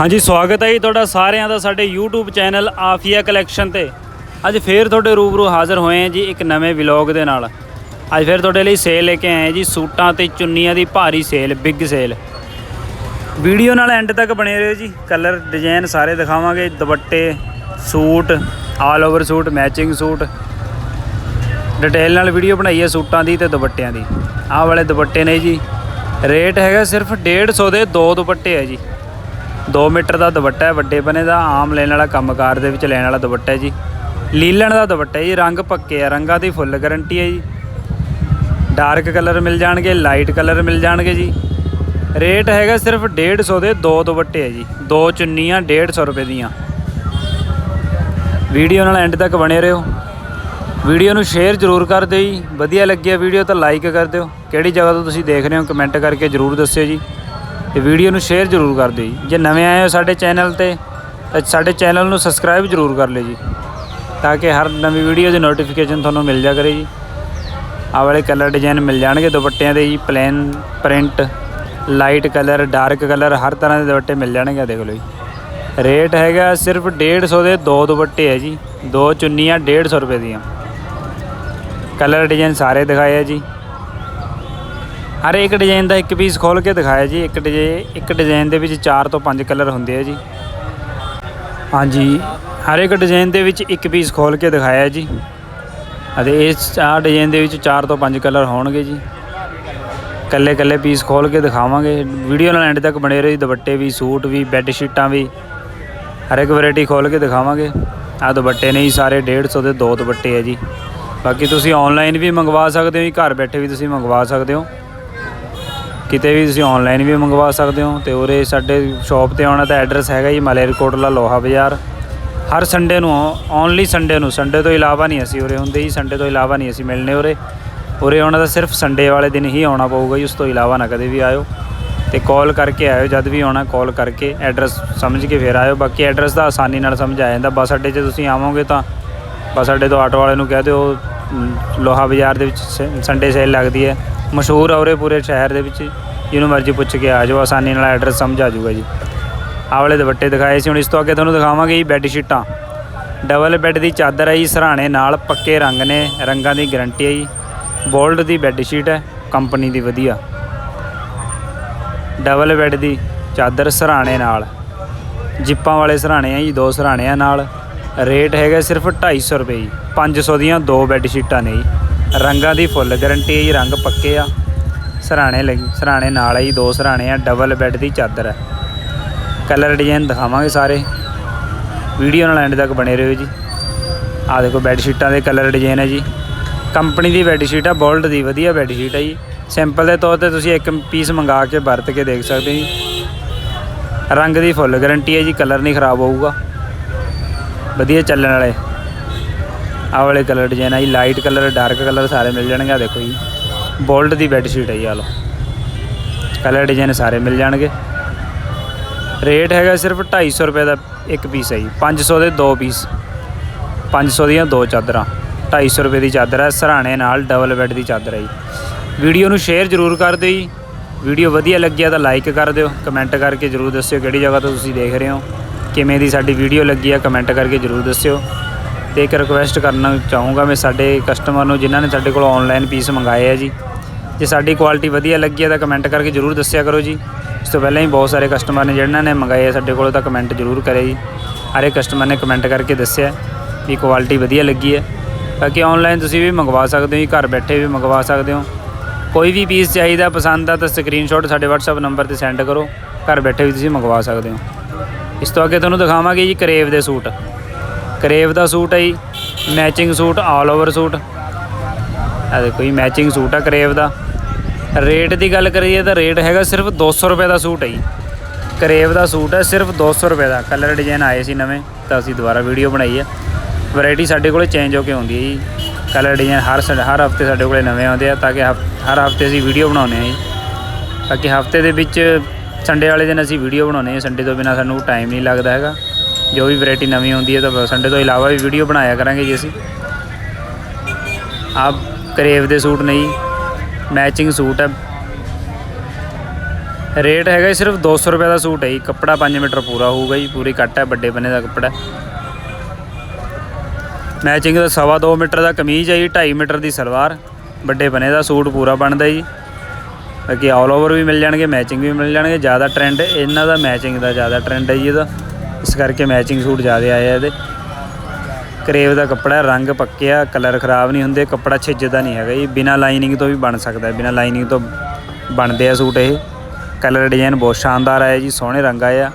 ਹਾਂਜੀ, ਸਵਾਗਤ ਹੈ ਜੀ ਤੁਹਾਡਾ ਸਾਰਿਆਂ ਦਾ ਸਾਡੇ YouTube ਚੈਨਲ ਆਫੀਆ ਕਲੈਕਸ਼ਨ ਤੇ। ਅੱਜ ਫੇਰ ਤੁਹਾਡੇ ਰੂਬਰੂ ਹਾਜ਼ਰ ਹੋਏ ਹਾਂ ਜੀ ਇੱਕ ਨਵੇਂ ਵਲੌਗ ਦੇ ਨਾਲ। ਅੱਜ ਫੇਰ ਤੁਹਾਡੇ ਲਈ ਸੇਲ ਲੈ ਕੇ ਆਏ ਜੀ, ਸੂਟਾਂ ਤੇ ਚੁੰਨੀਆਂ ਦੀ ਭਾਰੀ ਸੇਲ, ਬਿੱਗ ਸੇਲ। ਵੀਡੀਓ ਨਾਲ ਐਂਡ ਤੱਕ ਬਣੇ ਰਹੋ ਜੀ, ਕਲਰ, ਡਿਜ਼ਾਈਨ ਸਾਰੇ ਦਿਖਾਵਾਂਗੇ, ਦੁਪੱਟੇ, suit all over suit matching suit. Detail ਨਾਲ ਵੀਡੀਓ ਬਣਾਈ ਹੈ ਸੂਟਾਂ ਦੀ ਤੇ ਦੁਪੱਟਿਆਂ ਦੀ। ਆਹ ਵਾਲੇ ਦੁਪੱਟੇ ਨੇ ਜੀ, ਰੇਟ ਹੈਗਾ ਸਿਰਫ 150 ਦੇ ਦੋ ਦੁਪੱਟੇ ਹੈ ਜੀ। 2 ਮੀਟਰ ਦਾ ਦੁਪੱਟਾ ਹੈ, ਵੱਡੇ ਬਨੇ ਦਾ, ਆਮ ਲੈਣ ਵਾਲਾ ਕੰਮਕਾਰ ਦੇ ਵਿੱਚ ਲੈਣ ਵਾਲਾ ਦੁਪੱਟਾ ਹੈ ਜੀ। ਲੀਲਣ ਦਾ ਦੁਪੱਟਾ ਜੀ, ਰੰਗ ਪੱਕੇ ਆ, ਰੰਗਾਂ ਦੀ ਫੁੱਲ ਗਾਰੰਟੀ ਹੈ ਜੀ। ਡਾਰਕ ਕਲਰ ਮਿਲ ਜਾਣਗੇ, ਲਾਈਟ ਕਲਰ ਮਿਲ ਜਾਣਗੇ ਜੀ। ਰੇਟ ਹੈਗਾ ਸਿਰਫ 150 ਦੇ ਦੋ ਦੁਪੱਟੇ ਹੈ ਜੀ, ਦੋ ਚੁੰਨੀਆਂ 150 ਰੁਪਏ ਦੀਆਂ। ਵੀਡੀਓ ਨਾਲ ਐਂਡ ਤੱਕ ਬਣੇ ਰਹੋ। ਵੀਡੀਓ ਨੂੰ ਸ਼ੇਅਰ ਜ਼ਰੂਰ ਕਰ ਦਿਓ ਜੀ। ਵਧੀਆ ਲੱਗਿਆ ਵੀਡੀਓ ਤਾਂ ਲਾਈਕ ਕਰ ਦਿਓ। ਕਿਹੜੀ ਜਗ੍ਹਾ ਤੋਂ ਤੁਸੀਂ ਦੇਖ ਰਹੇ ਹੋ, ਕਮੈਂਟ ਕਰਕੇ ਜ਼ਰੂਰ ਦੱਸਿਓ ਜੀ। ਤੇ ਵੀਡੀਓ ਨੂੰ ਸ਼ੇਅਰ ਜ਼ਰੂਰ ਕਰ ਦਿਓ ਜੀ। ਜੇ ਨਵੇਂ ਆਏ ਹੋ ਸਾਡੇ ਚੈਨਲ ਤੇ, ਤਾਂ ਸਾਡੇ ਚੈਨਲ ਨੂੰ ਸਬਸਕ੍ਰਾਈਬ ਜ਼ਰੂਰ ਕਰ ਲਿਓ ਜੀ। ਤਾਂ ਕਿ ਹਰ ਨਵੀਂ ਵੀਡੀਓ ਦੀ ਨੋਟੀਫਿਕੇਸ਼ਨ ਤੁਹਾਨੂੰ ਮਿਲ ਜਾ ਕਰੇ ਜੀ। ਆ ਵਾਲੇ ਕਲਰ ਡਿਜ਼ਾਈਨ ਮਿਲ ਜਾਣਗੇ ਦੁਪੱਟਿਆਂ ਦੇ ਜੀ plain print light colour dark colour ਹਰ ਤਰ੍ਹਾਂ ਦੇ ਦੁਪੱਟੇ ਮਿਲ ਜਾਣਗੇ ਆਹ ਦੇਖ ਲਓ ਜੀ। ਰੇਟ ਹੈਗਾ ਸਿਰਫ 150 ਦੇ ਦੋ ਦੁਪੱਟੇ ਹੈ ਜੀ। ਦੋ ਚੁੰਨੀਆਂ 150 ਰੁਪਏ ਦੀਆਂ। ਕਲਰ ਡਿਜ਼ਾਈਨ ਸਾਰੇ ਦਿਖਾਏ ਆ ਜੀ। ਹਰ ਇੱਕ ਡਿਜ਼ਾਈਨ ਦਾ ਇੱਕ ਪੀਸ ਖੋਲ ਕੇ ਦਿਖਾਇਆ ਜੀ। ਇੱਕ ਡਿਜ਼ਾਈਨ ਇੱਕ ਡਿਜ਼ਾਈਨ ਦੇ ਵਿੱਚ 4 ਤੋਂ 5 ਕਲਰ ਹੁੰਦੇ ਆ ਜੀ। ਹਾਂਜੀ, ਹਰ ਇੱਕ ਡਿਜ਼ਾਈਨ ਦੇ ਵਿੱਚ ਇੱਕ ਪੀਸ ਖੋਲ ਕੇ ਦਿਖਾਇਆ ਜੀ। ਅਤੇ ਇਸ ਆਹ ਡਿਜ਼ਾਈਨ ਦੇ ਵਿੱਚ 4 ਤੋਂ 5 ਕਲਰ ਹੋਣਗੇ ਜੀ। ਕੱਲੇ ਕੱਲੇ ਪੀਸ ਖੋਲ ਕੇ ਦਿਖਾਵਾਂਗੇ। ਵੀਡੀਓ ਨਾਲ ਐਂਡ ਤੱਕ ਬਣੇ ਰਹੋ ਜੀ। ਦੁਪੱਟੇ ਵੀ, ਸੂਟ ਵੀ ਬੈੱਡ ਸ਼ੀਟਾਂ ਵੀ। ਹਰ ਇੱਕ ਵੈਰਾਈਟੀ ਖੋਲ ਕੇ ਦਿਖਾਵਾਂਗੇ। ਆਹ ਦੁਪੱਟੇ ਨੇ ਜੀ ਸਾਰੇ 150 ਦੇ ਦੋ ਦੁਪੱਟੇ ਆ ਜੀ। ਬਾਕੀ ਤੁਸੀਂ ਆਨਲਾਈਨ ਵੀ ਮੰਗਵਾ ਸਕਦੇ ਹੋ ਜੀ। ਘਰ ਬੈਠੇ ਵੀ ਤੁਸੀਂ ਮੰਗਵਾ ਸਕਦੇ ਹੋ। ਕਿਤੇ ਵੀ ਤੁਸੀਂ ਆਨਲਾਈਨ ਵੀ ਮੰਗਵਾ ਸਕਦੇ ਹੋ ਤੇ ਉਰੇ ਸਾਡੇ ਸ਼ਾਪ ਤੇ ਆਉਣਾ ਤਾਂ ਐਡਰੈਸ ਹੈਗਾ ਜੀ ਮਲੇਰਕੋਟਲਾ ਲੋਹਾ ਬਾਜ਼ਾਰ। ਹਰ ਸੰਡੇ ਨੂੰ ਓਨਲੀ ਸੰਡੇ ਨੂੰ ਸੰਡੇ ਤੋਂ ਇਲਾਵਾ ਨਹੀਂ ਅਸੀਂ ਉਰੇ ਹੁੰਦੇ ਜੀ ਸੰਡੇ ਤੋਂ ਇਲਾਵਾ ਨਹੀਂ ਅਸੀਂ ਮਿਲਨੇ ਉਰੇ। ਉਰੇ ਆਉਣਾ ਤਾਂ ਸਿਰਫ ਸੰਡੇ ਵਾਲੇ ਦਿਨ ਹੀ ਆਉਣਾ ਪਊਗਾ ਜੀ, ਉਸ ਤੋਂ ਇਲਾਵਾ ਨਾ ਕਦੇ ਵੀ ਆਇਓ। ਤੇ ਕਾਲ ਕਰਕੇ ਆਇਓ, ਜਦ ਵੀ ਆਉਣਾ ਕਾਲ ਕਰਕੇ ਐਡਰੈਸ ਸਮਝ ਕੇ ਫਿਰ ਆਇਓ। ਬਾਕੀ ਐਡਰੈਸ ਦਾ ਆਸਾਨੀ ਨਾਲ ਸਮਝ ਆ ਜਾਂਦਾ। ਬੱਸ ਅੱਡੇ 'ਚ ਤੁਸੀਂ ਆਵੋਗੇ ਤਾਂ ਬੱਸ ਅੱਡੇ ਤੋਂ ਆਟੋ ਵਾਲੇ ਨੂੰ ਕਹਿ ਦਿਓ ਲੋਹਾ ਬਾਜ਼ਾਰ ਦੇ ਵਿੱਚ ਸ- ਸੰਡੇ ਸੇਲ ਲੱਗਦੀ ਹੈ। ਮਸ਼ਹੂਰ ਔਰੇ ਪੂਰੇ ਸ਼ਹਿਰ ਦੇ ਵਿੱਚ। ਜਿਹਨੂੰ ਮਰਜ਼ੀ ਪੁੱਛ ਕੇ ਆ ਜਾਓ, ਆਸਾਨੀ ਨਾਲ ਐਡਰੈਸ ਸਮਝ ਆ ਜਾਊਗਾ ਜੀ। ਆਵਲੇ ਦੁਪੱਟੇ ਦਿਖਾਏ ਸੀ, ਹੁਣ ਇਸ ਤੋਂ ਅੱਗੇ ਤੁਹਾਨੂੰ ਦਿਖਾਵਾਂਗੇ ਜੀ ਬੈੱਡ ਸ਼ੀਟਾਂ। ਡਬਲ ਬੈੱਡ ਦੀ ਚਾਦਰ ਹੈ ਜੀ, ਸਰਾਣੇ ਨਾਲ ਪੱਕੇ ਰੰਗ ਨੇ, ਰੰਗਾਂ ਦੀ ਗਾਰੰਟੀ ਹੈ ਜੀ। ਬੋਲਡ ਦੀ ਬੈੱਡ ਸ਼ੀਟ ਹੈ, ਕੰਪਨੀ ਦੀ ਵਧੀਆ। ਡਬਲ ਬੈੱਡ ਦੀ ਚਾਦਰ ਸਰਾਣੇ ਨਾਲ। ਜਿੱਪਾਂ ਵਾਲੇ ਸਰਾਣੇ ਆ ਜੀ, ਦੋ ਸਰਾਣਿਆਂ ਨਾਲ। ਰੇਟ ਹੈਗਾ ਸਿਰਫ 250 ਰੁਪਏ ਜੀ। 500 ਦੀਆਂ ਦੋ ਬੈੱਡ ਸ਼ੀਟਾਂ ਨੇ ਜੀ। ਰੰਗਾਂ ਦੀ ਫੁੱਲ ਗਾਰੰਟੀ ਹੈ ਜੀ, ਰੰਗ ਪੱਕੇ ਆ। ਸਰਾਣੇ ਲਈ, ਸਰਾਣੇ ਨਾਲ ਹੈ ਜੀ ਦੋ ਸਰਾਣੇ ਆ ਡਬਲ ਬੈੱਡ ਦੀ ਚਾਦਰ ਹੈ। ਕਲਰ ਡਿਜ਼ਾਈਨ ਦਿਖਾਵਾਂਗੇ ਸਾਰੇ। ਵੀਡੀਓ ਨਾਲ ਐਂਡ ਤੱਕ ਬਣੇ ਰਹੋ ਜੀ। ਆਹ ਦੇਖੋ ਬੈੱਡ ਸ਼ੀਟਾਂ ਦੇ ਕਲਰ ਡਿਜ਼ਾਈਨ ਹੈ ਜੀ। ਕੰਪਨੀ ਦੀ ਬੈੱਡ ਸ਼ੀਟ ਆ ਬੋਲਡ ਦੀ ਵਧੀਆ ਬੈੱਡ ਸ਼ੀਟ ਹੈ ਜੀ। ਸਿੰਪਲ ਦੇ ਤੌਰ ਤੇ ਤੁਸੀਂ ਇੱਕ ਪੀਸ ਮੰਗਾ ਕੇ ਵਰਤ ਕੇ ਦੇਖ ਸਕਦੇ ਜੀ। ਰੰਗ ਦੀ ਫੁੱਲ ਗਾਰੰਟੀ ਹੈ ਜੀ ਕਲਰ ਨਹੀਂ ਖਰਾਬ ਹੋਊਗਾ। ਵਧੀਆ ਚੱਲਣ ਵਾਲੇ। ਆਹ ਵਾਲੇ ਕਲਰ ਡਿਜ਼ਾਈਨ ਆ ਜੀ ਲਾਈਟ ਕਲਰ ਡਾਰਕ ਕਲਰ ਸਾਰੇ ਮਿਲ ਜਾਣਗੇ ਆ ਦੇਖੋ ਜੀ। ਬੋਲਡ ਦੀ ਬੈੱਡ ਸ਼ੀਟ ਹੈ ਜੀ ਆ ਲਓ। ਕਲਰ ਡਿਜ਼ਾਈਨ ਸਾਰੇ ਮਿਲ ਜਾਣਗੇ। ਰੇਟ ਹੈਗਾ ਸਿਰਫ 250 ਰੁਪਏ ਦਾ ਇੱਕ ਪੀਸ ਹੈ ਜੀ 500 ਦੇ ਦੋ ਪੀਸ 500 ਦੀਆਂ ਦੋ ਚਾਦਰਾਂ 250 ਰੁਪਏ ਦੀ ਚਾਦਰ ਹੈ ਸਰਾਣੇ ਨਾਲ ਡਬਲ ਬੈੱਡ ਦੀ ਚਾਦਰ ਹੈ ਜੀ। ਵੀਡੀਓ ਨੂੰ ਸ਼ੇਅਰ ਜ਼ਰੂਰ ਕਰ ਦਿਓ ਜੀ। ਵੀਡੀਓ ਵਧੀਆ ਲੱਗਿਆ ਤਾਂ ਲਾਈਕ ਕਰ ਦਿਓ ਕਮੈਂਟ ਕਰਕੇ ਜ਼ਰੂਰ ਦੱਸਿਓ ਕਿਹੜੀ ਜਗ੍ਹਾ ਤੋਂ ਤੁਸੀਂ ਦੇਖ ਰਹੇ ਹੋ, ਕਿਵੇਂ ਦੀ ਸਾਡੀ ਵੀਡੀਓ ਲੱਗੀ ਆ ਕਮੈਂਟ ਕਰਕੇ ਜ਼ਰੂਰ ਦੱਸਿਓ। ਤੇ ਇੱਕ ਰਿਕੁਐਸਟ ਕਰਨਾ ਚਾਹੂੰਗਾ ਮੈਂ ਸਾਡੇ ਕਸਟਮਰ ਨੂੰ, ਜਿਨ੍ਹਾਂ ਨੇ ਸਾਡੇ ਕੋਲ ਆਨਲਾਈਨ ਪੀਸ ਮੰਗਾਏ ਆ ਜੀ। ਜੇ ਸਾਡੀ ਕੁਆਲਿਟੀ ਵਧੀਆ ਲੱਗੀ ਹੈ ਤਾਂ ਕਮੈਂਟ ਕਰਕੇ ਜ਼ਰੂਰ ਦੱਸਿਆ ਕਰੋ ਜੀ। ਇਸ ਤੋਂ ਪਹਿਲਾਂ ਹੀ ਬਹੁਤ ਸਾਰੇ ਕਸਟਮਰ ਨੇ, ਜਿਹਨਾਂ ਨੇ ਮੰਗਾਏ ਆ ਸਾਡੇ ਕੋਲ ਤਾਂ ਕਮੈਂਟ ਜ਼ਰੂਰ ਕਰੇ ਜੀ। ਹਰੇ ਕਸਟਮਰ ਨੇ ਕਮੈਂਟ ਕਰਕੇ ਦੱਸਿਆ ਵੀ ਕੁਆਲਿਟੀ ਵਧੀਆ ਲੱਗੀ ਹੈ ਬਾਕੀ ਆਨਲਾਈਨ ਤੁਸੀਂ ਵੀ ਮੰਗਵਾ ਸਕਦੇ ਹੋ ਜੀ, ਘਰ ਬੈਠੇ ਵੀ ਮੰਗਵਾ ਸਕਦੇ ਹੋ। ਕੋਈ ਵੀ ਪੀਸ ਚਾਹੀਦਾ, ਪਸੰਦ ਆ ਤਾਂ ਸਕਰੀਨਸ਼ਾਟ ਸਾਡੇ WhatsApp ਨੰਬਰ ਤੇ ਸੈਂਡ ਕਰੋ। ਘਰ ਬੈਠੇ ਵੀ ਤੁਸੀਂ ਮੰਗਵਾ ਸਕਦੇ ਹੋ। ਇਸ ਤੋਂ ਅੱਗੇ ਤੁਹਾਨੂੰ ਦਿਖਾਵਾਂਗੇ ਜੀ ਕਰੇਵ ਦੇ ਸੂਟ। ਕਰੇਵ ਦਾ ਸੂਟ ਹੈ ਜੀ matching suit all over suit. ਆ ਦੇਖੋ ਜੀ ਮੈਚਿੰਗ ਸੂਟ ਆ ਕਰੇਵ ਦਾ। ਰੇਟ ਦੀ ਗੱਲ ਕਰੀਏ ਤਾਂ ਰੇਟ ਹੈਗਾ ਸਿਰਫ 200 ਰੁਪਏ ਦਾ ਸੂਟ ਹੈ ਜੀ। ਕਰੇਵ ਦਾ ਸੂਟ ਹੈ ਸਿਰਫ 200 ਰੁਪਏ ਦਾ। ਕਲਰ ਡਿਜ਼ਾਈਨ ਆਏ ਸੀ ਨਵੇਂ, ਤਾਂ ਅਸੀਂ ਦੁਬਾਰਾ ਵੀਡੀਓ ਬਣਾਈ ਹੈ ਵੈਰਾਈਟੀ ਸਾਡੇ ਕੋਲੇ ਚੇਂਜ ਹੋ ਕੇ ਆਉਂਦੀ ਹੈ ਜੀ। ਕਲਰ ਡਿਜ਼ਾਈਨ ਹਰ ਸੰ- ਹਰ ਹਫ਼ਤੇ ਸਾਡੇ ਕੋਲੇ ਨਵੇਂ ਆਉਂਦੇ ਆ, ਤਾਂ ਕਿ ਹਫ- ਹਰ ਹਫ਼ਤੇ ਅਸੀਂ ਵੀਡੀਓ ਬਣਾਉਂਦੇ ਹਾਂ ਜੀ। ਬਾਕੀ ਹਫ਼ਤੇ ਦੇ ਵਿੱਚ ਸੰਡੇ ਵਾਲੇ ਦਿਨ ਅਸੀਂ ਵੀਡੀਓ ਬਣਾਉਂਦੇ ਹਾਂ ਸੰਡੇ ਤੋਂ ਬਿਨਾ ਸਾਨੂੰ ਟਾਈਮ ਨਹੀਂ ਲੱਗਦਾ ਹੈਗਾ। ਜੋ ਵੀ ਵੈਰਾਈਟੀ ਨਵੀਂ ਆਉਂਦੀ ਹੈ ਤਾਂ ਸੰਡੇ ਤੋਂ ਇਲਾਵਾ ਵੀ ਵੀਡੀਓ ਬਣਾਇਆ ਕਰਾਂਗੇ ਜੀ ਅਸੀਂ। ਆਪ ਕਰੇਵ ਦੇ ਸੂਟ ਨਹੀਂ ਮੈਚਿੰਗ ਸੂਟ ਹੈ। ਰੇਟ ਹੈਗਾ ਜੀ ਸਿਰਫ 200 ਰੁਪਏ ਦਾ ਸੂਟ ਹੈ ਜੀ। ਕੱਪੜਾ 5 ਮੀਟਰ ਪੂਰਾ ਹੋਊਗਾ ਜੀ, ਪੂਰੀ ਕੱਟ ਹੈ, ਵੱਡੇ ਬੰਨੇ ਦਾ ਕੱਪੜਾ। ਮੈਚਿੰਗ ਦਾ ਸਵਾ 2 ਮੀਟਰ ਦਾ ਕਮੀਜ਼ ਹੈ ਜੀ 2.5 ਮੀਟਰ ਦੀ ਸਲਵਾਰ, ਵੱਡੇ ਬੰਨੇ ਦਾ ਸੂਟ ਪੂਰਾ ਬਣਦਾ ਜੀ। ਬਾਕੀ ਆਲ ਓਵਰ ਵੀ ਮਿਲ ਜਾਣਗੇ ਮੈਚਿੰਗ ਵੀ ਮਿਲ ਜਾਣਗੇ, ਜ਼ਿਆਦਾ ਟ੍ਰੈਂਡ ਇਹਨਾਂ ਦਾ ਮੈਚਿੰਗ ਦਾ ਜ਼ਿਆਦਾ ਟ੍ਰੈਂਡ ਹੈ ਜੀ ਇਹਦਾ। ਇਸ ਕਰਕੇ ਮੈਚਿੰਗ ਸੂਟ ਜ਼ਿਆਦਾ ਆਏ ਆ ਇਹਦੇ। ਕਰੇਵ ਦਾ ਕੱਪੜਾ ਹੈ, ਰੰਗ ਪੱਕਿਆ ਕਲਰ ਖਰਾਬ ਨਹੀਂ ਹੁੰਦੇ ਕੱਪੜਾ ਛਿੱਜਦਾ ਨਹੀਂ ਹੈਗਾ ਜੀ। ਬਿਨਾ ਲਾਈਨਿੰਗ ਤੋਂ ਵੀ ਬਣ ਸਕਦਾ ਹੈ ਬਿਨਾ ਲਾਈਨਿੰਗ ਤੋਂ ਬਣਦੇ ਆ ਸੂਟ ਇਹ। ਕਲਰ ਡਿਜ਼ਾਈਨ ਬਹੁਤ ਸ਼ਾਨਦਾਰ ਆਇਆ ਜੀ ਸੋਹਣੇ ਰੰਗ ਆਏ ਆ।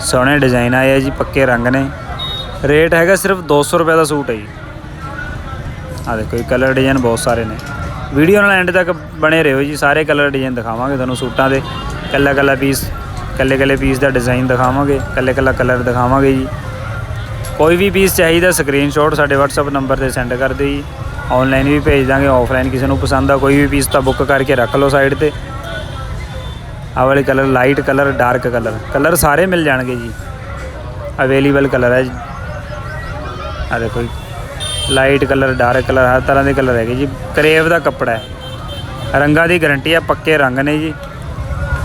ਸੋਹਣੇ ਡਿਜ਼ਾਈਨ ਆਏ ਆ ਜੀ ਪੱਕੇ ਰੰਗ ਨੇ। ਰੇਟ ਹੈਗਾ ਸਿਰਫ 200 ਰੁਪਏ ਦਾ ਸੂਟ ਹੈ ਜੀ। ਆ ਦੇਖੋ ਇਹ ਕਲਰ ਡਿਜ਼ਾਈਨ ਬਹੁਤ ਸਾਰੇ ਨੇ। ਵੀਡੀਓ ਨਾਲ ਐਂਡ ਤੱਕ ਬਣੇ ਰਹੋ ਜੀ ਸਾਰੇ ਕਲਰ ਡਿਜ਼ਾਈਨ ਦਿਖਾਵਾਂਗੇ ਤੁਹਾਨੂੰ ਸੂਟਾਂ ਦੇ। ਕੱਲਾ ਕੱਲਾ ਪੀਸ ਕੱਲੇ ਕੱਲੇ ਪੀਸ ਦਾ ਡਿਜ਼ਾਈਨ ਦਿਖਾਵਾਂਗੇ ਕੱਲੇ ਕੱਲਾ ਕਲਰ ਦਿਖਾਵਾਂਗੇ ਜੀ। ਕੋਈ ਵੀ ਪੀਸ ਚਾਹੀਦਾ ਸਕਰੀਨਸ਼ਾਟ ਸਾਡੇ WhatsApp ਨੰਬਰ ਤੇ ਸੈਂਡ ਕਰ ਦਿਓ ਜੀ। ਆਨਲਾਈਨ ਵੀ ਭੇਜ ਦਾਂਗੇ ਆਫਲਾਈਨ ਕਿਸੇ ਨੂੰ ਪਸੰਦ ਆ, ਕੋਈ ਵੀ ਪੀਸ ਤਾਂ ਬੁੱਕ ਕਰਕੇ ਰੱਖ ਲਓ ਸਾਈਡ ਤੇ। ਆਹ ਵਾਲੇ colour light colour dark colour colour ਸਾਰੇ ਮਿਲ ਜਾਣਗੇ ਜੀ। ਅਵੇਲੇਬਲ ਕਲਰ ਹੈ ਜੀ। ਆ ਦੇਖੋ ਜੀ। ਲਾਈਟ ਕਲਰ ਡਾਰਕ ਕਲਰ ਹਰ ਤਰ੍ਹਾਂ ਦੇ ਕਲਰ ਹੈਗੇ ਜੀ। ਕਰੇਵ ਦਾ ਕੱਪੜਾ ਹੈ। ਰੰਗਾਂ ਦੀ ਗਾਰੰਟੀ ਆ, ਪੱਕੇ ਰੰਗ ਨੇ ਜੀ।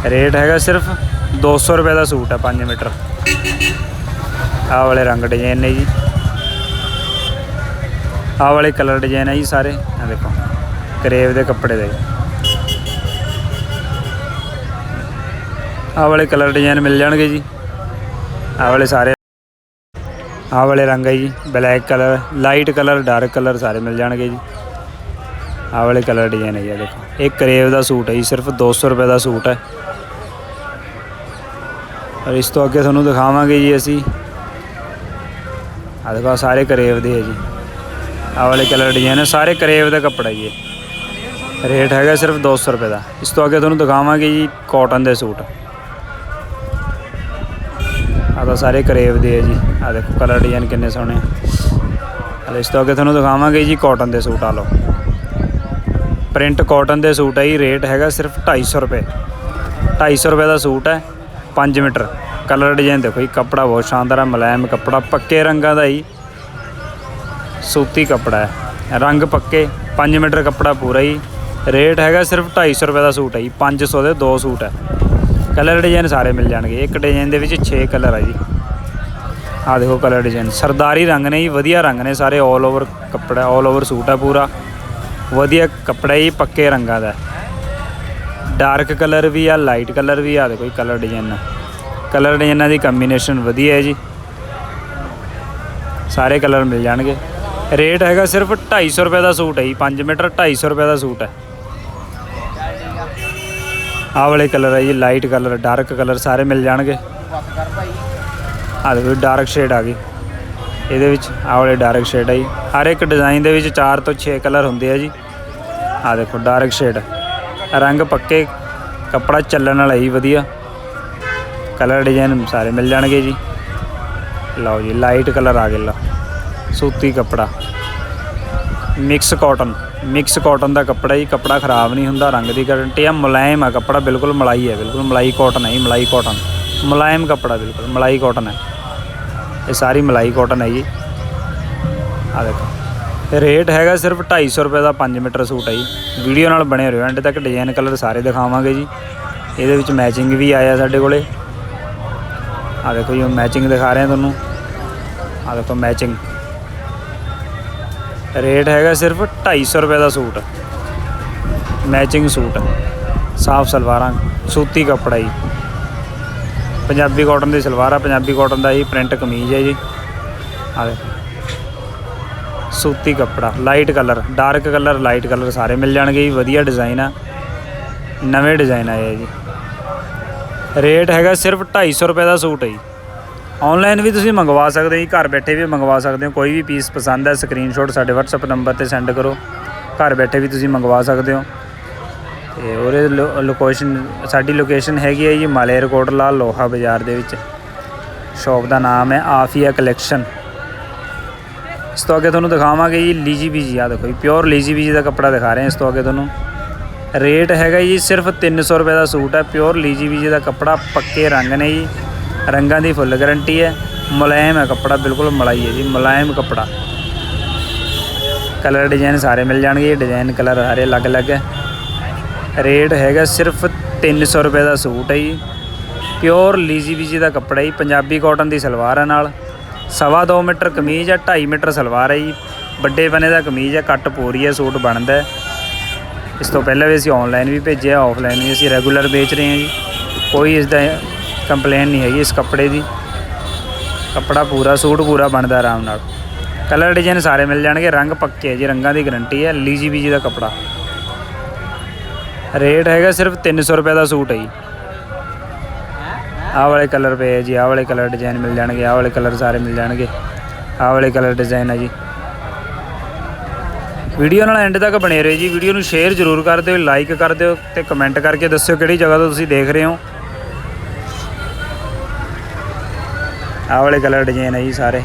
ਰੇਟ ਹੈਗਾ ਸਿਰਫ 200 ਰੁਪਏ ਦਾ ਸੂਟ ਹੈ 5 ਮੀਟਰ। ਆਹ ਵਾਲੇ ਰੰਗ ਡਿਜ਼ਾਈਨ ਨੇ ਜੀ। ਆਹ ਵਾਲੇ ਕਲਰ ਡਿਜ਼ਾਈਨ ਹੈ ਜੀ ਸਾਰੇ। ਆ ਦੇਖੋ, ਕਰੇਵ ਦੇ ਕੱਪੜੇ ਦੇ। ਆਹ ਵਾਲੇ ਕਲਰ ਡਿਜ਼ਾਈਨ ਮਿਲ ਜਾਣਗੇ ਜੀ। ਆਹ ਵਾਲੇ ਸਾਰੇ। ਆਹ ਵਾਲੇ ਰੰਗ ਹੈ ਜੀ, black colour, light colour, dark colour ਸਾਰੇ ਮਿਲ ਜਾਣਗੇ ਜੀ। ਆਹ ਵਾਲੇ ਕਲਰ ਡਿਜ਼ਾਈਨ ਹੈ ਜੀ ਦੇਖੋ। ਇਹ ਕਰੇਵ ਦਾ ਸੂਟ ਹੈ ਜੀ, ਸਿਰਫ 200 ਰੁਪਏ ਦਾ ਸੂਟ ਹੈ ਔਰ ਇਸ ਤੋਂ ਅੱਗੇ ਤੁਹਾਨੂੰ ਦਿਖਾਵਾਂਗੇ ਜੀ ਅਸੀਂ। ਆਹ ਦੇਖੋ ਸਾਰੇ ਕਰੇਵ ਦੇ ਹੈ ਜੀ। ਆ ਵਾਲੇ ਕਲਰ ਡਿਜ਼ਾਈਨ ਸਾਰੇ ਕਰੇਵ ਦਾ ਕੱਪੜਾ ਜੀ। ਰੇਟ ਹੈਗਾ ਸਿਰਫ 200 ਰੁਪਏ ਦਾ। ਇਸ ਤੋਂ ਅੱਗੇ ਤੁਹਾਨੂੰ ਦਿਖਾਵਾਂਗੇ ਜੀ ਕਾਟਨ ਦੇ ਸੂਟ। ਆਹ ਤਾਂ ਸਾਰੇ ਕਰੇਵ ਦੇ ਹੈ ਜੀ। ਆਹ ਦੇਖੋ, ਕਲਰ ਡਿਜ਼ਾਈਨ ਕਿੰਨੇ ਸੋਹਣੇ। ਆ ਇਸ ਤੋਂ ਅੱਗੇ ਤੁਹਾਨੂੰ ਦਿਖਾਵਾਂਗੇ ਜੀ ਕਾਟਨ ਦੇ ਸੂਟ ਆ ਲਓ। ਪ੍ਰਿੰਟ ਕਾਟਨ ਦੇ ਸੂਟ ਹੈ ਜੀ, ਰੇਟ ਹੈਗਾ ਸਿਰਫ 250 ਰੁਪਏ। 250 ਰੁਪਏ ਦਾ ਸੂਟ ਹੈ। 5 ਮੀਟਰ। ਕਲਰ ਡਿਜ਼ਾਈਨ ਦੇਖੋ ਜੀ, ਕੱਪੜਾ ਬਹੁਤ ਸ਼ਾਨਦਾਰ ਹੈ ਮੁਲਾਇਮ ਕੱਪੜਾ, ਪੱਕੇ ਰੰਗਾਂ ਦਾ ਜੀ। ਸੂਤੀ ਕੱਪੜਾ ਹੈ। ਰੰਗ ਪੱਕੇ 5 ਮੀਟਰ ਕੱਪੜਾ ਪੂਰਾ ਹੀ ਰੇਟ ਹੈਗਾ ਸਿਰਫ 250 ਰੁਪਏ ਦਾ ਸੂਟ ਹੈ ਜੀ 500 ਦੇ ਦੋ ਸੂਟ ਹੈ। ਕਲਰ ਡਿਜ਼ਾਈਨ ਸਾਰੇ ਮਿਲ ਜਾਣਗੇ, ਇੱਕ ਡਿਜ਼ਾਈਨ ਦੇ ਵਿੱਚ 6 ਕਲਰ ਆ ਜੀ। ਆਹ ਦੇਖੋ ਕਲਰ ਡਿਜ਼ਾਈਨ, ਸਰਦਾਰੀ ਰੰਗ ਨੇ ਜੀ, ਵਧੀਆ ਰੰਗ ਨੇ ਸਾਰੇ 올 ਓਵਰ ਕੱਪੜਾ 올 ਓਵਰ ਸੂਟ ਹੈ ਪੂਰਾ। ਵਧੀਆ ਕੱਪੜਾ ਜੀ, ਪੱਕੇ ਰੰਗਾਂ ਦਾ ਡਾਰਕ ਕਲਰ ਵੀ ਆ, ਲਾਈਟ ਕਲਰ ਵੀ ਆ ਦੇਖੋ ਜੀ ਕਲਰ ਡਿਜ਼ਾਈਨ ਕਲਰ ਡਿਜ਼ਾਈਨਾਂ ਦੀ ਕੰਬੀਨੇਸ਼ਨ ਵਧੀਆ ਹੈ ਜੀ। ਸਾਰੇ ਕਲਰ ਮਿਲ ਜਾਣਗੇ। ਰੇਟ ਹੈਗਾ ਸਿਰਫ 250 ਰੁਪਏ ਦਾ ਸੂਟ ਹੈ ਜੀ। 5 ਮੀਟਰ 250 ਰੁਪਏ ਦਾ ਸੂਟ ਹੈ। ਆਹ ਵਾਲੇ ਕਲਰ ਹੈ ਜੀ, ਲਾਈਟ ਕਲਰ, ਡਾਰਕ ਕਲਰ ਸਾਰੇ ਮਿਲ ਜਾਣਗੇ। ਆਹ ਦੇਖੋ ਡਾਰਕ ਸ਼ੇਡ ਆ ਗਈ। ਇਹਦੇ ਵਿੱਚ ਆਹ ਵਾਲੇ ਡਾਰਕ ਸ਼ੇਡ ਹੈ ਜੀ। ਹਰ ਇੱਕ ਡਿਜ਼ਾਈਨ ਦੇ ਵਿੱਚ 4 ਤੋਂ 6 ਕਲਰ ਹੁੰਦੇ ਆ ਜੀ। ਆਹ ਦੇਖੋ, ਡਾਰਕ ਸ਼ੇਡ। ਰੰਗ ਪੱਕੇ, ਕੱਪੜਾ ਚੱਲਣ ਵਾਲਾ ਹੀ ਵਧੀਆ। ਕਲਰ ਡਿਜ਼ਾਈਨ ਸਾਰੇ ਮਿਲ ਜਾਣਗੇ ਜੀ। ਲਓ ਜੀ ਲਾਈਟ ਕਲਰ ਆ ਗਿਆ ਲਓ। ਸੂਤੀ ਕੱਪੜਾ। ਮਿਕਸ ਕਾਟਨ ਮਿਕਸ ਕਾਟਨ ਦਾ ਕੱਪੜਾ ਜੀ, ਕੱਪੜਾ ਖਰਾਬ ਨਹੀਂ ਹੁੰਦਾ, ਰੰਗ ਦੀ ਗਾਰੰਟੀ ਆ। ਮੁਲਾਇਮ ਆ ਕੱਪੜਾ, ਬਿਲਕੁਲ ਮਲਾਈ ਹੈ ਬਿਲਕੁਲ ਮਲਾਈ ਕਾਟਨ ਹੈ ਜੀ, ਮਲਾਈ ਕਾਟਨ ਮੁਲਾਇਮ ਕੱਪੜਾ, ਬਿਲਕੁਲ ਮਲਾਈ ਕਾਟਨ ਹੈ ਇਹ ਸਾਰੀ ਮਲਾਈ ਕਾਟਨ ਹੈ ਜੀ। ਆ ਦੇਖੋ। ਰੇਟ ਹੈਗਾ ਸਿਰਫ 250 ਰੁਪਏ ਦਾ 5 ਮੀਟਰ ਸੂਟ ਹੈ ਜੀ। ਵੀਡੀਓ ਨਾਲ ਬਣੇ ਰਹੋ, ਐਂਡ ਤੱਕ ਡਿਜ਼ਾਈਨ ਕਲਰ ਸਾਰੇ ਦਿਖਾਵਾਂਗੇ ਜੀ। ਇਹਦੇ ਵਿੱਚ ਮੈਚਿੰਗ ਵੀ ਆਇਆ ਸਾਡੇ ਕੋਲੇ। ਆ ਦੇਖੋ ਜੀ ਮੈਚਿੰਗ ਦਿਖਾ ਰਹੇ ਹਾਂ ਤੁਹਾਨੂੰ। ਆ ਦੇਖੋ ਮੈਚਿੰਗ ਰੇਟ ਹੈਗਾ ਸਿਰਫ 250 ਰੁਪਏ ਦਾ ਸੂਟ। Matching suit. ਸਾਫ਼ ਸਲਵਾਰਾਂ, ਸੂਤੀ ਕੱਪੜਾ ਜੀ। ਪੰਜਾਬੀ ਕਾਟਨ ਦੀ ਸਲਵਾਰ ਆ, ਪੰਜਾਬੀ ਕਾਟਨ ਦਾ ਹੀ ਪ੍ਰਿੰਟ ਕਮੀਜ਼ ਹੈ ਜੀ। ਆ ਦੇਖੋ। ਸੂਤੀ ਕੱਪੜਾ light colour dark colour light colour ਸਾਰੇ ਮਿਲ ਜਾਣਗੇ ਜੀ, ਵਧੀਆ ਡਿਜ਼ਾਈਨ ਆ। ਨਵੇਂ ਡਿਜ਼ਾਈਨ ਆਏ ਆ ਜੀ। ਰੇਟ ਹੈਗਾ ਸਿਰਫ 250 ਰੁਪਏ ਦਾ ਸੂਟ ਹੈ ਜੀ। ਆਨਲਾਈਨ ਵੀ ਤੁਸੀਂ ਮੰਗਵਾ ਸਕਦੇ ਹੋ ਜੀ, ਘਰ ਬੈਠੇ ਵੀ ਮੰਗਵਾ ਸਕਦੇ ਹੋ, ਕੋਈ ਵੀ ਪੀਸ ਪਸੰਦ ਹੈ ਸਕਰੀਨਸ਼ਾਟ ਸਾਡੇ WhatsApp ਨੰਬਰ ਤੇ ਸੈਂਡ ਕਰੋ। ਘਰ ਬੈਠੇ ਵੀ ਤੁਸੀਂ ਮੰਗਵਾ ਸਕਦੇ ਹੋ। ਤੇ ਉਹਦੇ ਲੋਕੇਸ਼ਨ ਸਾਡੀ ਲੋਕੇਸ਼ਨ ਹੈਗੀ ਹੈ ਜੀ, ਮਾਲੇਰਕੋਟਲਾ, ਲੋਹਾ ਬਾਜ਼ਾਰ ਦੇ ਵਿੱਚ। ਸ਼ਾਪ ਦਾ ਨਾਮ ਹੈ ਆਫੀਆ ਕਲੈਕਸ਼ਨ ਇਸ ਤੋਂ ਅੱਗੇ ਤੁਹਾਨੂੰ ਦਿਖਾਵਾਂਗੇ ਜੀ ਲੀਜੀ ਬੀਜੀ ਆ ਦੇਖੋ ਜੀ ਪਿਓਰ ਲੀਜੀ ਬੀਜੀ ਦਾ ਕੱਪੜਾ ਦਿਖਾ ਰਹੇ ਹਾਂ ਇਸ ਤੋਂ ਅੱਗੇ ਤੁਹਾਨੂੰ। ਰੇਟ ਹੈਗਾ ਜੀ ਸਿਰਫ 300 ਰੁਪਏ ਦਾ ਸੂਟ ਹੈ ਪਿਓਰ ਲੀਜੀ ਬੀਜੀ ਦਾ ਕੱਪੜਾ ਪੱਕੇ ਰੰਗ ਨੇ ਜੀ, ਰੰਗਾਂ ਦੀ ਫੁੱਲ ਗਾਰੰਟੀ ਹੈ, ਮੁਲਾਇਮ ਹੈ ਕੱਪੜਾ, ਬਿਲਕੁਲ ਮਲਾਈ ਹੈ ਜੀ, ਮੁਲਾਇਮ ਕੱਪੜਾ। ਕਲਰ ਡਿਜ਼ਾਈਨ ਸਾਰੇ ਮਿਲ ਜਾਣਗੇ ਡਿਜ਼ਾਈਨ ਕਲਰ ਸਾਰੇ ਅਲੱਗ-ਅਲੱਗ ਹੈ। ਰੇਟ ਹੈਗਾ ਸਿਰਫ 300 ਰੁਪਏ ਦਾ ਸੂਟ ਹੈ ਜੀ ਪਿਓਰ ਲੀਜੀ ਬੀਜੀ ਦਾ ਕੱਪੜਾ ਜੀ, ਪੰਜਾਬੀ ਕਾਟਨ ਦੀ ਸਲਵਾਰ ਹੈ ਨਾਲ। ਸਵਾ ਦੋ ਮੀਟਰ ਕਮੀਜ਼ ਹੈ 2.5 ਮੀਟਰ ਸਲਵਾਰ ਹੈ ਜੀ। ਵੱਡੇ ਬਨੇ ਦਾ ਕਮੀਜ਼ ਹੈ ਕੱਟ ਪੂਰੀ ਹੈ ਸੂਟ ਬਣਦਾ। ਇਸ ਤੋਂ ਪਹਿਲਾਂ ਵੀ ਅਸੀਂ ਆਨਲਾਈਨ ਵੀ ਭੇਜਿਆ ਆਫਲਾਈਨ ਵੀ ਅਸੀਂ ਰੈਗੂਲਰ ਵੇਚ ਰਹੇ ਹਾਂ ਜੀ। ਕੋਈ ਇਸ ਦਾ ਕੰਪਲੇਨ ਨਹੀਂ ਹੈਗੀ ਇਸ ਕੱਪੜੇ ਦੀ। ਕੱਪੜਾ ਪੂਰਾ, ਸੂਟ ਪੂਰਾ ਬਣਦਾ ਆਰਾਮ ਨਾਲ। ਕਲਰ ਡਿਜ਼ਾਈਨ ਸਾਰੇ ਮਿਲ ਜਾਣਗੇ, ਰੰਗ ਪੱਕੇ ਹੈ ਜੀ, ਰੰਗਾਂ ਦੀ ਗਾਰੰਟੀ ਹੈ ਲੀਜੀ ਬੀਜੀ ਦਾ ਕੱਪੜਾ। ਰੇਟ ਹੈਗਾ ਸਿਰਫ 300 ਰੁਪਏ ਦਾ ਸੂਟ ਹੈ ਜੀ। ਆਹ ਵਾਲੇ ਕਲਰ ਪਏ ਹੈ ਜੀ ਆਹ ਵਾਲੇ ਕਲਰ ਡਿਜ਼ਾਈਨ ਮਿਲ ਜਾਣਗੇ, ਆਹ ਵਾਲੇ ਕਲਰ ਸਾਰੇ ਮਿਲ ਜਾਣਗੇ। ਆਹ ਵਾਲੇ ਕਲਰ ਡਿਜ਼ਾਈਨ ਹੈ ਜੀ। ਵੀਡੀਓ ਨਾਲ ਐਂਡ ਤੱਕ ਬਣੇ ਰਹੋ ਜੀ। ਵੀਡੀਓ ਨੂੰ ਸ਼ੇਅਰ ਜ਼ਰੂਰ ਕਰ ਦਿਓ ਲਾਈਕ ਕਰ ਦਿਓ ਤੇ ਕਮੈਂਟ ਕਰਕੇ ਦੱਸਿਓ ਕਿਹੜੀ ਜਗ੍ਹਾ ਤੋਂ ਤੁਸੀਂ ਦੇਖ ਰਹੇ ਹੋ। ਆਹ ਵਾਲੇ ਕਲਰ ਡਿਜ਼ਾਈਨ ਹੈ ਜੀ ਸਾਰੇ।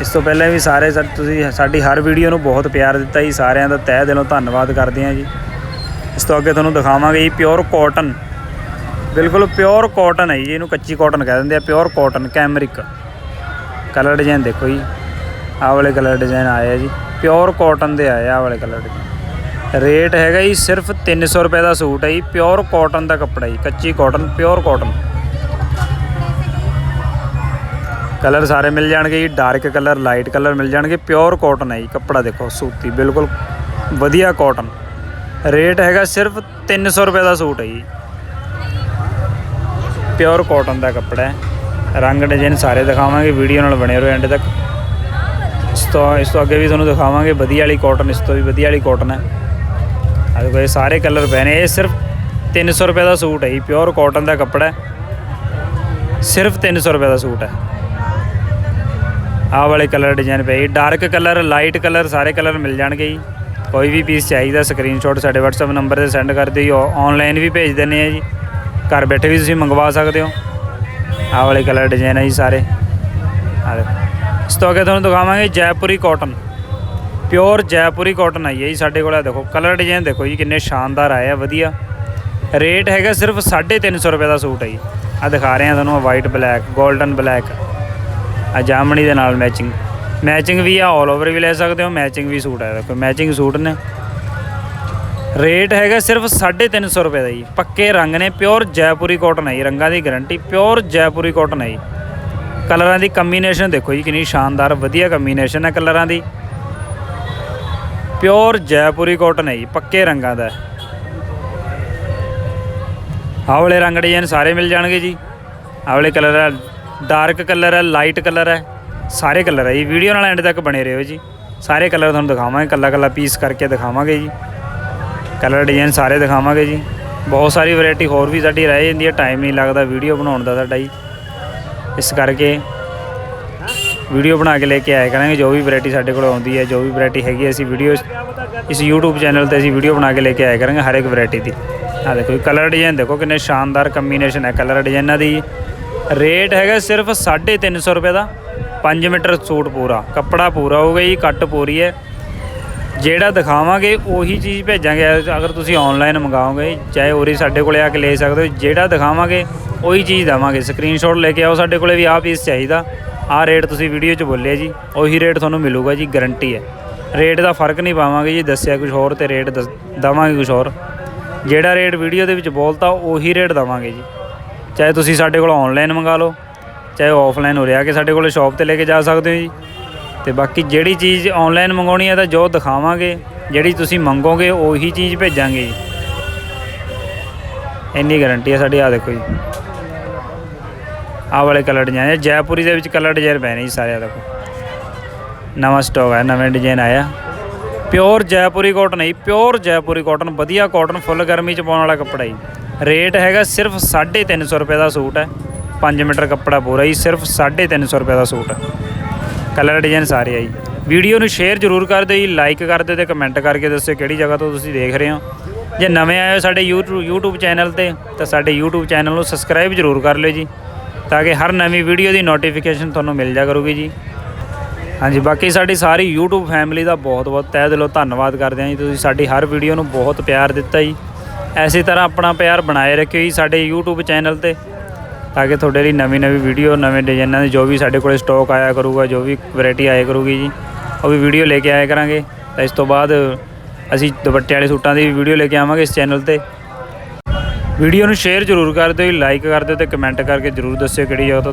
ਇਸ ਤੋਂ ਪਹਿਲਾਂ ਵੀ ਸਾਰੇ ਤੁਸੀਂ ਸਾਡੀ ਹਰ ਵੀਡੀਓ ਨੂੰ ਬਹੁਤ ਪਿਆਰ ਦਿੱਤਾ ਜੀ। ਸਾਰਿਆਂ ਦਾ ਤਹਿ ਦਿਲੋਂ ਧੰਨਵਾਦ ਕਰਦੇ ਹਾਂ ਜੀ। ਇਸ ਤੋਂ ਅੱਗੇ ਤੁਹਾਨੂੰ ਦਿਖਾਵਾਂਗੇ ਜੀ ਪਿਓਰ ਕਾਟਨ ਬਿਲਕੁਲ ਪਿਓਰ ਕਾਟਨ ਹੈ ਜੀ, ਇਹਨੂੰ ਕੱਚੀ ਕਾਟਨ ਕਹਿ ਦਿੰਦੇ ਆ, pure cotton cambric colour design ਦੇਖੋ ਜੀ। ਆਹ ਵਾਲੇ ਕਲਰ ਡਿਜ਼ਾਈਨ ਆਏ ਆ ਜੀ, ਪਿਓਰ ਕਾਟਨ ਦੇ ਆਏ ਆ ਵਾਲੇ ਕਲਰ ਡਿਜ਼ਾਈਨ ਰੇਟ ਹੈਗਾ ਜੀ, ਸਿਰਫ 300 ਰੁਪਏ ਦਾ ਸੂਟ ਹੈ ਜੀ, ਪਿਓਰ ਕਾਟਨ ਦਾ ਕੱਪੜਾ ਜੀ, ਕੱਚੀ ਕਾਟਨ ਪਿਓਰ ਕਾਟਨ ਕਲਰ ਸਾਰੇ ਮਿਲ ਜਾਣਗੇ ਜੀ ਡਾਰਕ ਕਲਰ ਲਾਈਟ ਕਲਰ ਮਿਲ ਜਾਣਗੇ, ਪਿਓਰ ਕਾਟਨ ਹੈ ਜੀ, ਕੱਪੜਾ ਦੇਖੋ, ਸੂਤੀ, ਬਿਲਕੁਲ ਵਧੀਆ ਕਾਟਨ ਰੇਟ ਹੈਗਾ ਸਿਰਫ 300 ਰੁਪਏ ਦਾ ਸੂਟ ਹੈ ਜੀ। ਪਿਓਰ ਕਾਟਨ ਦਾ ਕੱਪੜਾ ਹੈ। ਰੰਗ ਡਿਜ਼ਾਈਨ ਸਾਰੇ ਦਿਖਾਵਾਂਗੇ ਵੀਡੀਓ ਨਾਲ ਬਣੇ ਰਹੋ ਐਂਡ ਤੱਕ। ਇਸ ਤੋਂ ਇਸ ਤੋਂ ਅੱਗੇ ਵੀ ਤੁਹਾਨੂੰ ਦਿਖਾਵਾਂਗੇ, ਵਧੀਆ ਵਾਲੀ ਕਾਟਨ ਇਸ ਤੋਂ ਵੀ ਵਧੀਆ ਵਾਲੀ ਕਾਟਨ ਹੈ। ਆ ਦੇਖੋ, ਇਹ ਸਾਰੇ ਕਲਰ ਪਏ ਨੇ। ਇਹ ਸਿਰਫ 300 ਰੁਪਏ ਦਾ ਸੂਟ ਹੈ ਜੀ ਪਿਓਰ ਕਾਟਨ ਦਾ ਕੱਪੜਾ ਹੈ। ਸਿਰਫ 300 ਰੁਪਏ ਦਾ ਸੂਟ ਹੈ। ਆਹ ਵਾਲੇ ਕਲਰ ਡਿਜ਼ਾਈਨ ਪਏ ਡਾਰਕ ਕਲਰ ਲਾਈਟ ਕਲਰ ਸਾਰੇ ਕਲਰ ਮਿਲ ਜਾਣਗੇ ਜੀ। ਕੋਈ ਵੀ ਪੀਸ ਚਾਹੀਦਾ ਸਕਰੀਨਸ਼ਾਟ ਸਾਡੇ WhatsApp ਨੰਬਰ ਤੇ ਸੈਂਡ ਕਰ ਦਿਓ ਜੀ। ਆਨਲਾਈਨ ਵੀ ਭੇਜ ਦਿੰਦੇ ਆ ਜੀ। ਘਰ ਬੈਠੇ ਵੀ ਤੁਸੀਂ ਮੰਗਵਾ ਸਕਦੇ ਹੋ। ਆਹ ਵਾਲੇ ਕਲਰ ਡਿਜ਼ਾਈਨ ਹੈ ਜੀ ਸਾਰੇ। ਇਸ ਤੋਂ ਅੱਗੇ ਤੁਹਾਨੂੰ ਦਿਖਾਵਾਂਗੇ Jaipuri cotton pure Jaipuri cotton ਆਈ ਹੈ ਜੀ ਸਾਡੇ ਕੋਲ ਆ ਦੇਖੋ। ਕਲਰ ਡਿਜ਼ਾਈਨ ਦੇਖੋ ਜੀ, ਕਿੰਨੇ ਸ਼ਾਨਦਾਰ ਆਏ ਆ, ਵਧੀਆ। ਰੇਟ ਹੈਗਾ ਸਿਰਫ 350 ਰੁਪਏ ਦਾ ਸੂਟ ਹੈ ਜੀ। ਆ ਦਿਖਾ ਰਹੇ ਆ ਤੁਹਾਨੂੰ ਵਾਈਟ ਬਲੈਕ 골ਡਨ ਬਲੈਕ ਆ ਜਾਮਣੀ ਦੇ ਨਾਲ ਮੈਚਿੰਗ ਮੈਚਿੰਗ ਵੀ ਆ 올 ਓਵਰ ਵੀ ਲੈ ਸਕਦੇ ਹੋ ਮੈਚਿੰਗ ਵੀ ਸੂਟ ਹੈ ਦੇਖੋ ਮੈਚਿੰਗ ਸੂਟ ਨੇ। ਰੇਟ ਹੈਗਾ ਸਿਰਫ 350 ਰੁਪਏ ਦਾ ਜੀ। ਪੱਕੇ ਰੰਗ ਨੇ ਪਿਓਰ ਜੈਪੁਰੀ ਕਾਟਨ ਹੈ ਜੀ, ਰੰਗਾਂ ਦੀ ਗਾਰੰਟੀ ਪਿਓਰ ਜੈਪੁਰੀ ਕਾਟਨ ਹੈ ਜੀ। ਕਲਰਾਂ ਦੀ ਕੰਬੀਨੇਸ਼ਨ ਦੇਖੋ ਜੀ, ਕਿੰਨੀ ਸ਼ਾਨਦਾਰ, ਵਧੀਆ ਕੰਬੀਨੇਸ਼ਨ ਹੈ ਕਲਰਾਂ ਦੀ। ਪਿਓਰ ਜੈਪੁਰੀ ਕਾਟਨ ਹੈ ਜੀ, ਪੱਕੇ ਰੰਗਾਂ ਦਾ। ਆਵਲੇ ਆਹ ਵਾਲੇ ਰੰਗ ਡਿਜ਼ਾਈਨ ਸਾਰੇ ਮਿਲ ਜਾਣਗੇ ਜੀ। ਆਵਲੇ ਕਲਰ ਹੈ ਡਾਰਕ ਕਲਰ ਹੈ ਲਾਈਟ ਕਲਰ ਹੈ, ਸਾਰੇ ਕਲਰ ਹੈ ਜੀ। ਵੀਡੀਓ ਨਾਲ ਐਂਡ ਤੱਕ ਬਣੇ ਰਹੋ ਜੀ। ਸਾਰੇ ਕਲਰ ਤੁਹਾਨੂੰ ਦਿਖਾਵਾਂਗੇ ਕੱਲਾ ਕੱਲਾ ਪੀਸ ਕਰਕੇ ਦਿਖਾਵਾਂਗੇ ਜੀ। ਕਲਰ ਡਿਜ਼ਾਈਨ ਸਾਰੇ ਦਿਖਾਵਾਂਗੇ ਜੀ। ਬਹੁਤ ਸਾਰੀ ਵੈਰਾਈਟੀ ਹੋਰ ਵੀ ਸਾਡੀ ਰਹਿ ਜਾਂਦੀ ਹੈ। ਟਾਈਮ ਨਹੀਂ ਲੱਗਦਾ ਵੀਡੀਓ ਬਣਾਉਣ ਦਾ ਸਾਡਾ ਜੀ। ਇਸ ਕਰਕੇ ਵੀਡੀਓ ਬਣਾ ਕੇ ਲੈ ਕੇ ਆਇਆ ਕਰਾਂਗੇ। ਜੋ ਵੀ ਵੈਰਾਈਟੀ ਸਾਡੇ ਕੋਲ ਆਉਂਦੀ ਹੈ, ਜੋ ਵੀ ਵੈਰਾਈਟੀ ਹੈਗੀ ਅਸੀਂ ਵੀਡੀਓ ਇਸ YouTube ਚੈਨਲ ਤੇ ਅਸੀਂ ਵੀਡੀਓ ਬਣਾ ਕੇ ਲੈ ਕੇ ਆਇਆ ਕਰਾਂਗੇ ਹਰ ਇੱਕ ਵੈਰਾਈਟੀ ਦੀ। ਆ ਦੇਖੋ ਕਲਰ ਡਿਜ਼ਾਈਨ ਦੇਖੋ ਕਿੰਨੇ ਸ਼ਾਨਦਾਰ ਕੰਬੀਨੇਸ਼ਨ ਹੈ ਕਲਰ ਡਿਜ਼ਾਈਨਾਂ ਦੀ। ਰੇਟ ਹੈਗਾ ਸਿਰਫ 350 ਰੁਪਏ ਦਾ। 5 ਮੀਟਰ ਸੂਟ ਪੂਰਾ, ਕੱਪੜਾ ਪੂਰਾ ਹੋਊਗਾ ਜੀ, ਕੱਟ ਪੂਰੀ ਹੈ। ਜਿਹੜਾ ਦਿਖਾਵਾਂਗੇ ਉਹੀ ਚੀਜ਼ ਭੇਜਾਂਗੇ। ਅਗਰ ਤੁਸੀਂ ਆਨਲਾਈਨ ਮੰਗਾਓਗੇ, ਚਾਹੇ ਉਰੇ ਸਾਡੇ ਕੋਲੇ ਆ ਕੇ ਲੈ ਸਕਦੇ ਹੋ, ਜਿਹੜਾ ਦਿਖਾਵਾਂਗੇ, ਉਹੀ ਚੀਜ਼ ਦੇਵਾਂਗੇ। ਸਕਰੀਨਸ਼ਾਟ ਲੈ ਕੇ ਆਓ, ਸਾਡੇ ਕੋਲੇ ਵੀ ਆਹ ਪੀਸ ਚਾਹੀਦਾ। ਆਹ ਰੇਟ ਤੁਸੀਂ ਵੀਡੀਓ 'ਚ ਬੋਲਿਆ ਜੀ, ਉਹੀ ਰੇਟ ਤੁਹਾਨੂੰ ਮਿਲੂਗਾ ਜੀ ਗਾਰੰਟੀ ਹੈ। ਰੇਟ ਦਾ ਫ਼ਰਕ ਨਹੀਂ ਪਾਵਾਂਗੇ ਜੀ, ਦੱਸਿਆ ਕੁਝ ਹੋਰ ਤੇ ਰੇਟ ਦੱਸ- ਦੇਵਾਂਗੇ ਕੁਝ ਹੋਰ। ਜਿਹੜਾ ਰੇਟ ਵੀਡੀਓ ਦੇ ਵਿੱਚ ਬੋਲਤਾ, ਉਹੀ ਰੇਟ ਦੇਵਾਂਗੇ ਜੀ। ਚਾਹੇ ਤੁਸੀਂ ਸਾਡੇ ਕੋਲ ਆਨਲਾਈਨ ਮੰਗਾ ਲਓ, ਚਾਹੇ ਆਫਲਾਈਨ ਹੋ ਰਿਹਾ ਕਿ ਸਾਡੇ ਕੋਲ ਸ਼ਾਪ ਤੇ ਲੈ ਕੇ ਜਾ ਸਕਦੇ ਹੋ ਜੀ। ਤੇ ਬਾਕੀ ਜਿਹੜੀ ਚੀਜ਼ ਆਨਲਾਈਨ ਮੰਗਾਉਣੀ ਹੈ ਤਾਂ ਜੋ ਦਿਖਾਵਾਂਗੇ, ਜਿਹੜੀ ਤੁਸੀਂ ਮੰਗੋਗੇ ਉਹੀ ਚੀਜ਼ ਭੇਜਾਂਗੇ ਜੀ। ਇੰਨੀ ਗਾਰੰਟੀ ਹੈ ਸਾਡੀ ਆ ਦੇਖੋ ਜੀ। ਆਹ ਵਾਲੇ ਕਲਰ ਡਿਜ਼ਾਈਨ ਜੈਪੁਰੀ ਦੇ ਵਿੱਚ ਕਲਰ ਡਿਜ਼ਾਈਨ ਪਏ ਨੇ ਜੀ ਸਾਰਿਆਂ ਦਾ ਦੇਖੋ। ਨਵਾਂ ਸਟਾਕ ਹੈ ਨਵੇਂ ਡਿਜ਼ਾਈਨ ਆਇਆ। ਪਿਓਰ ਜੈਪੁਰੀ ਕਾਟਨ ਹੈ ਜੀ ਪਿਓਰ ਜੈਪੁਰੀ ਕਾਟਨ ਵਧੀਆ ਕਾਟਨ ਫੁੱਲ ਗਰਮੀ ਚ ਪਾਉਣ ਵਾਲਾ ਕੱਪੜਾ ਜੀ। ਰੇਟ ਹੈਗਾ ਸਿਰਫ 350 ਰੁਪਏ ਦਾ ਸੂਟ ਹੈ। 5 ਮੀਟਰ ਕੱਪੜਾ ਪੂਰਾ ਜੀ, ਸਿਰਫ 350 ਰੁਪਏ ਦਾ ਸੂਟ ਹੈ। ਕਲਰ ਡਿਜ਼ਾਈਨ ਸਾਰੇ ਆ ਜੀ। ਵੀਡੀਓ ਨੂੰ ਸ਼ੇਅਰ ਜ਼ਰੂਰ ਕਰ ਦਿਓ ਜੀ ਲਾਈਕ ਕਰ ਦਿਓ ਤੇ ਕਮੈਂਟ ਕਰਕੇ ਦੱਸਿਓ ਕਿਹੜੀ ਜਗ੍ਹਾ ਤੋਂ ਤੁਸੀਂ ਦੇਖ ਰਹੇ ਹੋ। ਜੇ ਨਵੇਂ ਆਏ ਹੋ ਸਾਡੇ YouTube YouTube ਚੈਨਲ ਤੇ, ਤਾਂ ਸਾਡੇ YouTube ਚੈਨਲ ਨੂੰ ਸਬਸਕ੍ਰਾਈਬ ਜ਼ਰੂਰ ਕਰ ਲਿਓ ਜੀ, ਤਾਂ ਕਿ ਹਰ ਨਵੀਂ ਵੀਡੀਓ ਦੀ ਨੋਟੀਫਿਕੇਸ਼ਨ ਤੁਹਾਨੂੰ ਮਿਲ ਜਾ ਕਰੂਗੀ ਜੀ। ਹਾਂਜੀ, ਬਾਕੀ ਸਾਡੀ ਸਾਰੀ YouTube ਫੈਮਿਲੀ ਦਾ ਬਹੁਤ-ਬਹੁਤ ਤਹਿ ਦਿਲੋਂ ਧੰਨਵਾਦ ਕਰਦੇ ਹਾਂ ਜੀ। ਤੁਸੀਂ ਸਾਡੀ ਹਰ ਵੀਡੀਓ ਨੂੰ ਬਹੁਤ ਪਿਆਰ ਦਿੱਤਾ ਜੀ। ਐਸੀ ਤਰ੍ਹਾਂ ਆਪਣਾ ਪਿਆਰ ਬਣਾਏ ਰੱਖਿਓ ਜੀ ਸਾਡੇ YouTube ਚੈਨਲ ਤੇ। ਤਾਂ ਕਿ ਤੁਹਾਡੇ ਲਈ ਨਵੀਂ-ਨਵੀਂ ਵੀਡੀਓ ਨਵੇਂ ਡਿਜ਼ਾਈਨਾਂ ਦੀ ਜੋ ਵੀ ਸਾਡੇ ਕੋਲੇ ਸਟਾਕ ਆਇਆ ਕਰੂਗਾ, ਜੋ ਵੀ ਵੈਰਾਈਟੀ ਆਇਆ ਕਰੂਗੀ ਜੀ, ਉਹ ਵੀ ਵੀਡੀਓ ਲੈ ਕੇ ਆਇਆ ਕਰਾਂਗੇ। ਤਾਂ ਇਸ ਤੋਂ ਬਾਅਦ ਅਸੀਂ ਦੁਪੱਟੇ ਵਾਲੇ ਸੂਟਾਂ ਦੀ ਵੀ ਵੀਡੀਓ ਲੈ ਕੇ ਆਵਾਂਗੇ ਇਸ ਚੈਨਲ ਤੇ। ਵੀਡੀਓ ਨੂੰ ਸ਼ੇਅਰ ਜ਼ਰੂਰ ਕਰ ਦਿਓ ਲਾਈਕ ਕਰ ਦਿਓ ਤੇ ਕਮੈਂਟ ਕਰਕੇ ਜ਼ਰੂਰ ਦੱਸਿਓ ਕਿਹੜੀ ਜਗ੍ਹਾ ਤੋਂ